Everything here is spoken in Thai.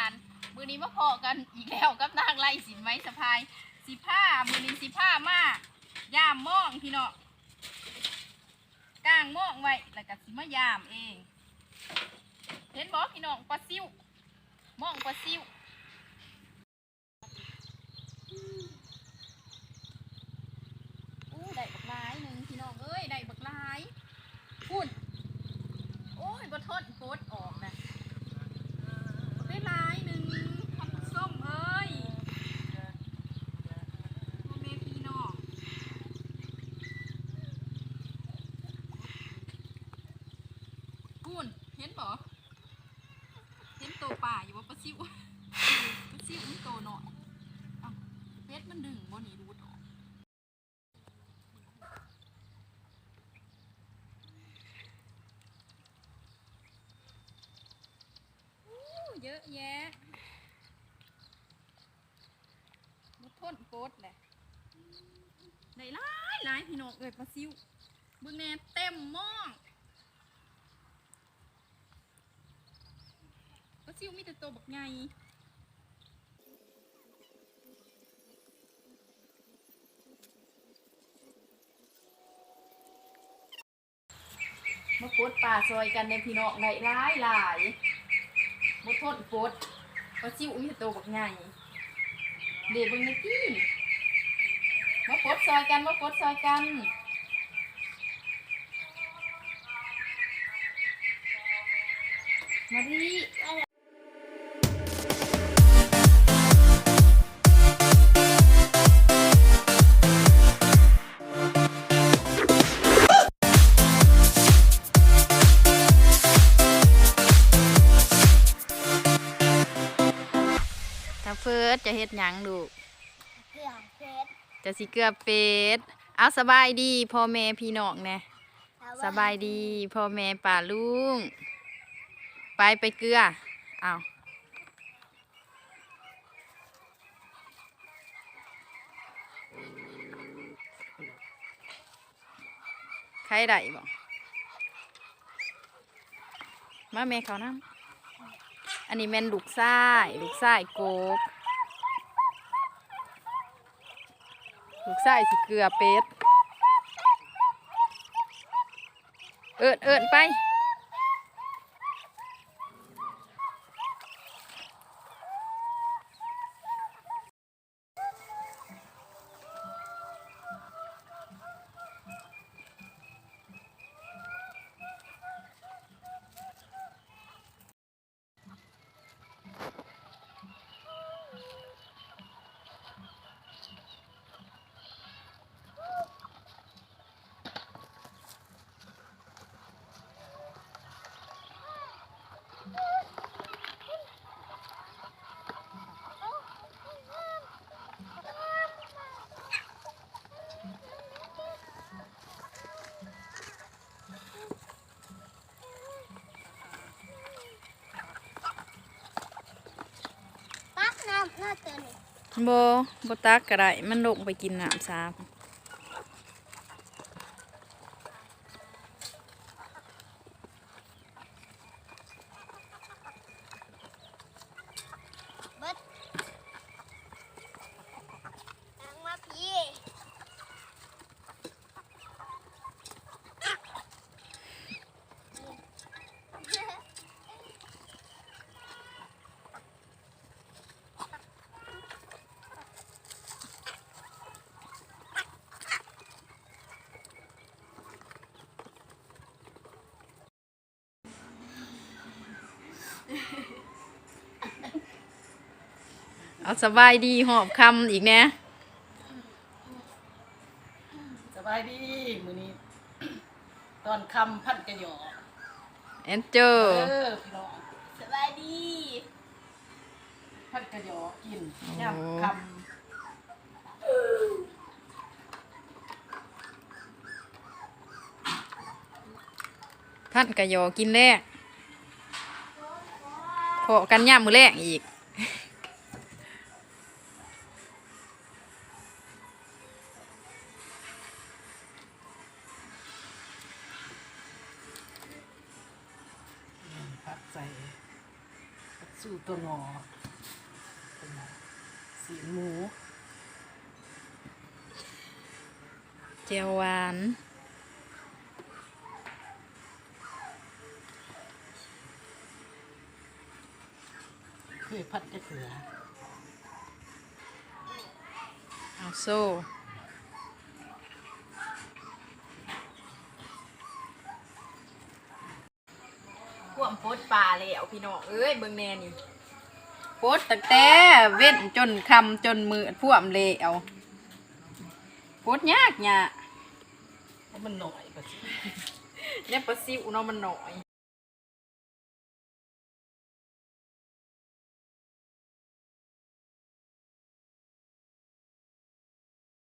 านมือนี้มาพอกันอีกแล้วกับนางไล่สินไม้สะพายสิผ้ามือนี้สิผ้ามากยามม่องพี่เนาะกางม่องไว้แล้วกับสิมายามเอง เห็นบอกพี่น้องปลาซิวม่องปลาซิว ห็นบ่เห็นตัวป่าอยู่ว่าปลาซิวปลาซิวมันโตหน่อยเอ้าเพชรมันดึงบ่หนีรูดออกอู้เยอะแยะบ่ทนโกดแหละได้หลายหลายพี่น้องเอ้ยปลาซิวบิ่งแน่เต็มม้องปลา ซิวมีแต่ตัวบักใหญ่มาโกดปลาซอยกันในพี่น้องได้ายหลายบ่ทนโกดปลาซิวมีแต่ตัวบักใหญ่เดี๋ยวเบิ่งในที่มาปลดซอยกันมาปลดซอยกันมาดิ ร์สจะเฮ็ดหยังดูกเกลือเพชรจะสิเกลือเป็ดเอาสบายดีพ่อแม่พี่น้องแน่สบายดีพ่อแม่ป่าลุงไปไปเกลือเอาใครได้บ่มาแม่เขาน้ำอันนี้แม่นลูกไส้ลูกไส้โกก ลูกไส้สิเกลือเป็ด เอิดเอิดไป บโบตักก็ได้มันลงไปกินน้ำซา เอาสบายดีหอบคำอีกแนะสบายดีมือนี้ ตอนคำพันกระหยอแอนเจอเออพี่น้องสบายดีพันกระหยอกินย่ำคท่านกะยอกินแรก พอกันย่ามมือแรกอีกผัดใส่สู่ตัวงอสีหมู เจียวหวาน คือพัดจะเขือเอาโซ่พ่วมโพดปลาแล้วพี่น้องเอ้ยเบิ่งแน่นี่โพดตั้งแต่เว้นจนคำจนมือพ่วมแล้วโพดยากยากเพราะมันหน่อยก็สิเนี่ยปลาซิวเนาะมันหน่อย